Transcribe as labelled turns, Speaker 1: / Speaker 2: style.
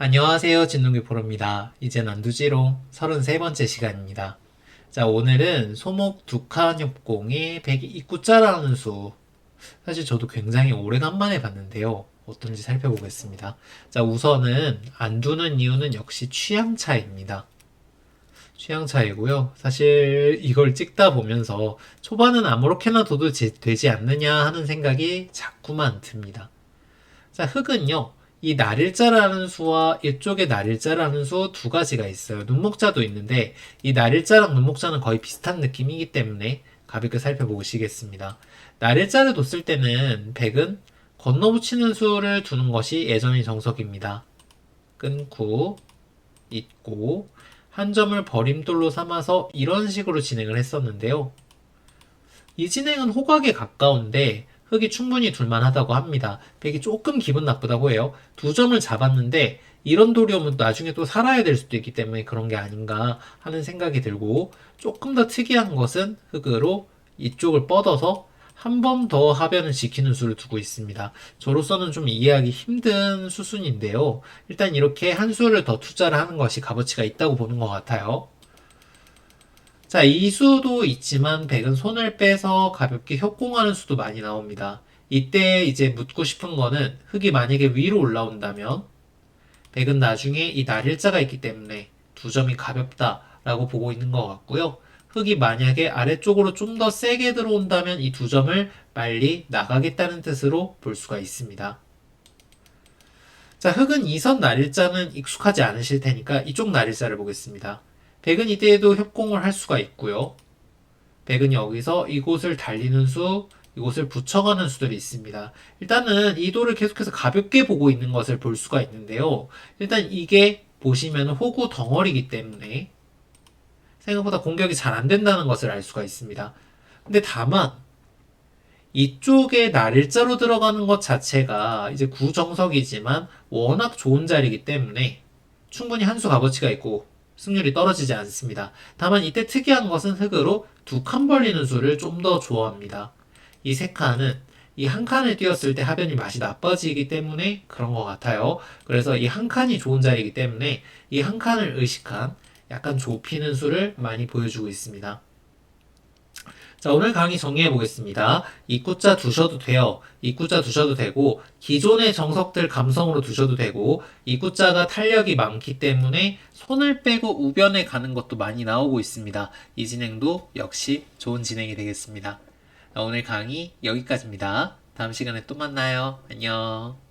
Speaker 1: 안녕하세요. 진동기 프로입니다. 이제 난두지롱 33번째 시간입니다. 자, 오늘은 소목 두칸 협공의 백이 입구자라는 수. 사실 저도 굉장히 오래간만에 봤는데요. 어떤지 살펴보겠습니다. 자, 우선은 안 두는 이유는 역시 취향 차이입니다. 취향 차이고요. 사실 이걸 찍다 보면서 초반은 아무렇게나 둬도 제- 되지 않느냐 하는 생각이 자꾸만 듭니다. 자, 흙은요. 이 날일자라는 수와 이쪽에 날일자라는 수 두 가지가 있어요. 눈목자도 있는데 이 날일자랑 눈목자는 거의 비슷한 느낌이기 때문에 가볍게 살펴보시겠습니다. 날일자를 뒀을 때는 백은 건너붙이는 수를 두는 것이 예전의 정석입니다. 끊고 잇고 한 점을 버림돌로 삼아서 이런 식으로 진행을 했었는데요. 이 진행은 호각에 가까운데 흙이 충분히 둘만하다고 합니다. 백이 조금 기분 나쁘다고 해요. 두 점을 잡았는데 이런 오면 나중에 또 살아야 될 수도 있기 때문에 그런 게 아닌가 하는 생각이 들고 조금 더 특이한 것은 흙으로 이쪽을 뻗어서 한 번 더 하변을 지키는 수를 두고 있습니다. 저로서는 좀 이해하기 힘든 수순인데요. 일단 이렇게 한 수를 더 투자를 하는 것이 값어치가 있다고 보는 것 같아요. 자, 이 수도 있지만 백은 손을 빼서 가볍게 협공하는 수도 많이 나옵니다. 이때 이제 묻고 싶은 거는 흙이 만약에 위로 올라온다면 백은 나중에 이 날일자가 있기 때문에 두 점이 가볍다라고 보고 있는 것 같고요. 흙이 만약에 아래쪽으로 좀 더 세게 들어온다면 이 두 점을 빨리 나가겠다는 뜻으로 볼 수가 있습니다. 자, 흙은 이선 날일자는 익숙하지 않으실 테니까 이쪽 날일자를 보겠습니다. 백은 이때에도 협공을 할 수가 있고요. 백은 여기서 이곳을 달리는 수, 이곳을 붙여가는 수들이 있습니다. 일단은 이 돌을 계속해서 가볍게 보고 있는 것을 볼 수가 있는데요. 일단 이게 보시면 호구 덩어리이기 때문에 생각보다 공격이 잘 안 된다는 것을 알 수가 있습니다. 근데 다만 이쪽에 날일자로 들어가는 것 자체가 이제 구정석이지만 워낙 좋은 자리이기 때문에 충분히 한 수 값어치가 있고 승률이 떨어지지 않습니다. 다만 이때 특이한 것은 흙으로 두 칸 벌리는 수를 좀 더 좋아합니다. 이 세 칸은 이 한 칸을 띄었을 때 하변이 맛이 나빠지기 때문에 그런 것 같아요. 그래서 이 한 칸이 좋은 자리이기 때문에 이 한 칸을 의식한 약간 좁히는 수를 많이 보여주고 있습니다. 자, 오늘 강의 정리해 보겠습니다. 입구자 두셔도 돼요. 입구자 두셔도 되고, 기존의 정석들 감성으로 두셔도 되고, 입구자가 탄력이 많기 때문에 손을 빼고 우변에 가는 것도 많이 나오고 있습니다. 이 진행도 역시 좋은 진행이 되겠습니다. 자, 오늘 강의 여기까지입니다. 다음 시간에 또 만나요. 안녕.